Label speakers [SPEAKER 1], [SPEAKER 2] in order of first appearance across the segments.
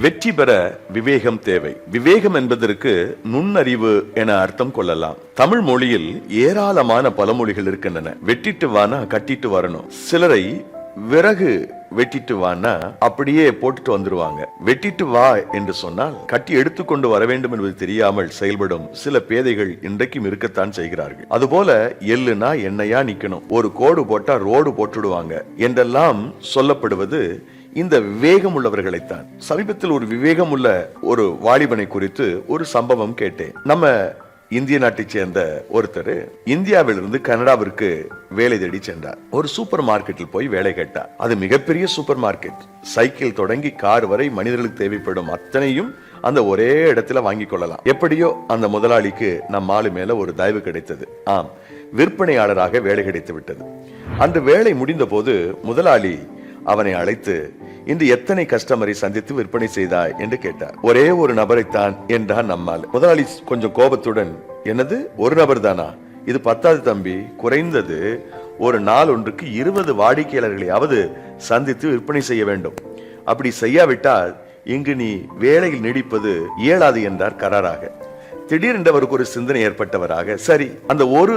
[SPEAKER 1] வெற்றி பெற விவேகம் தேவை. விவேகம் என்பதற்கு நுண்ணறிவு என அர்த்தம் கொள்ளலாம். தமிழ் மொழியில் ஏராளமான பழமொழிகள் இருக்கின்றன. வெட்டிட்டு வானா கட்டிட்டு வரணும். சிலரை விறகு வெட்டிட்டு வான்னா அப்படியே போட்டுட்டு வந்துருவாங்க. வெட்டிட்டு வா என்று சொன்னால் கட்டி எடுத்துக்கொண்டு வர வேண்டும் என்பது தெரியாமல் செயல்படும் சில பேதைகள் இன்றைக்கும் இருக்கத்தான் செய்கிறார்கள். அதுபோல எள்ளுனா எண்ணெயா நிக்கணும். ஒரு கோடு போட்டா ரோடு போட்டுடுவாங்க. என்றெல்லாம் சொல்லப்படுவது இந்த விவேகம் உள்ளவர்களைத்தான் சமீபத்தில் ஒரு விவேகம் உள்ள ஒரு வாலிபனை குறித்து ஒரு சம்பவம் கேட்டேன். நம்ம இந்திய நாட்டை சேர்ந்த ஒருத்தர் இந்தியாவிலிருந்து கனடாவிற்கு வேலை தேடி சென்றார். ஒரு சூப்பர் மார்க்கெட்டில் போய் வேலை கேட்டார். அது மிகப்பெரிய சூப்பர் மார்க்கெட். சைக்கிள் தொடங்கி கார் வரை மனிதர்களுக்கு தேவைப்படும் அத்தனையும் அந்த ஒரே இடத்துல வாங்கி கொள்ளலாம். எப்படியோ அந்த முதலாளிக்கு நம் ஆளு மேல ஒரு தயவு கிடைத்தது. ஆம் விற்பனையாளராக வேலை கிடைத்து விட்டது. அந்த வேலை முடிந்த போது முதலாளி அவனை அழைத்து இன்று எத்தனை கஸ்டமரை சந்தித்து விற்பனை செய்தாய்? என்று கேட்டார். ஒரே ஒரு நபரைத்தான் என்றான் நம்மால். முதலாளி கொஞ்சம் கோபத்துடன் என்னது? ஒரு நபர் தானா இது பத்தாது தம்பி. குறைந்தது ஒரு நாள் ஒன்றுக்கு இருபது வாடிக்கையாளர்களையாவது சந்தித்து விற்பனை செய்ய வேண்டும். அப்படி செய்யாவிட்டால் இங்கு நீ வேலையில் நீடிப்பது இயலாது என்றார் கராராக. திடீரென்று அவருக்கு ஒரு சிந்தனை ஏற்பட்டவராக சரி அந்த ஒரு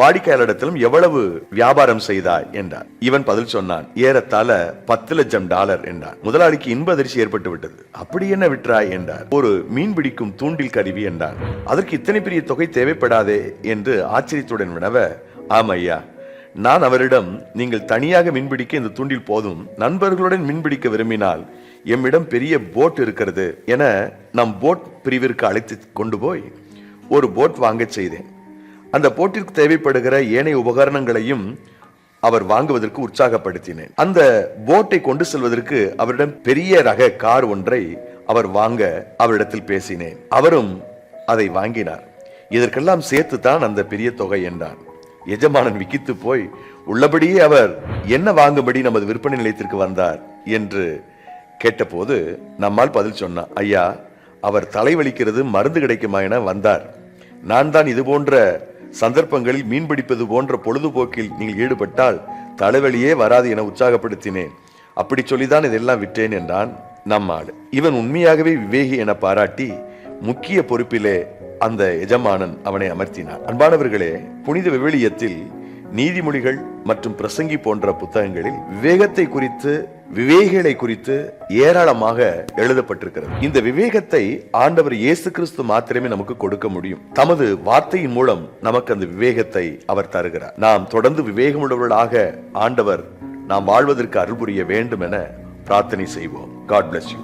[SPEAKER 1] வாடிக்கையாளரிடத்திலும் எவ்வளவு வியாபாரம் செய்தாய் என்றார். இவன் பதில் சொன்னான் ஏறத்தாழ பத்து லட்சம் டாலர் என்றார். முதலாளிக்கு இன்ப அதிர்ச்சி ஏற்பட்டு விட்டது. அப்படி என்ன விற்றாய் என்றார். ஒரு மீன் பிடிக்கும் தூண்டில் கருவி என்றார். அதற்கு இத்தனை பெரிய தொகை தேவைப்படாதே என்று ஆச்சரியத்துடன் வினவ ஆம் ஐயா நான் அவரிடம் நீங்கள் தனியாக மீன்பிடிக்க இந்த தூண்டில் போதும். நண்பர்களுடன் மீன்பிடிக்க விரும்பினால் எம்மிடம் பெரிய போட் இருக்கிறது என நம் போட் பிரிவிற்கு அழைத்து கொண்டு போய் ஒரு போட் வாங்கச் செய்தேன். அந்த போட்டிற்கு தேவைப்படுகிற ஏனைய உபகரணங்களையும் அவர் வாங்குவதற்கு உற்சாகப்படுத்தினேன். அந்த போட்டை கொண்டு செல்வதற்கு அவரிடம் பெரிய ரக கார் ஒன்றை அவர் வாங்க அவரிடத்தில் பேசினேன். அவரும் அதை வாங்கினார். இதற்கெல்லாம் சேர்த்து தான் அந்த பெரிய தொகை என்றான். எஜமானன் விக்கித்து போய் உள்ளபடியே அவர் என்ன வாங்கும்படி நமது விற்பனை நிலையத்திற்கு வந்தார்? என்று கேட்டபோது நம்மால் பதில் சொன்னான் ஐயா அவர் தலைவலிக்கிறது மருந்து கிடைக்குமா என வந்தார். நான் தான் இது போன்ற சந்தர்ப்பங்களில் மீன் பிடிப்பது போன்ற பொழுதுபோக்கில் நீங்கள் ஈடுபட்டால் தலைவலியே வராது என உற்சாகப்படுத்தினேன். அப்படி சொல்லிதான் இதெல்லாம் விட்டேன் என்றான் நம்மாள் இவன் உண்மையாகவே விவேகி என பாராட்டி முக்கிய பொறுப்பிலே அந்த எஜமானன் அவனை அமர்த்தினான். அன்பானவர்களே புனித விவிலியத்தில் நீதிமொழிகள் மற்றும் பிரசங்கி போன்ற புத்தகங்களில் விவேகத்தை குறித்து விவேகிகளை குறித்து ஏராளமாக எழுதப்பட்டிருக்கிறது. இந்த விவேகத்தை ஆண்டவர் இயேசு கிறிஸ்து மாத்திரமே நமக்கு கொடுக்க முடியும். தமது வார்த்தையின் மூலம் நமக்கு அந்த விவேகத்தை அவர் தருகிறார். நாம் தொடர்ந்து விவேகமுள்ளவர்களாக ஆண்டவர் நாம் வாழ்வதற்கு அருள் புரிய வேண்டும் என பிரார்த்தனை செய்வோம். God bless you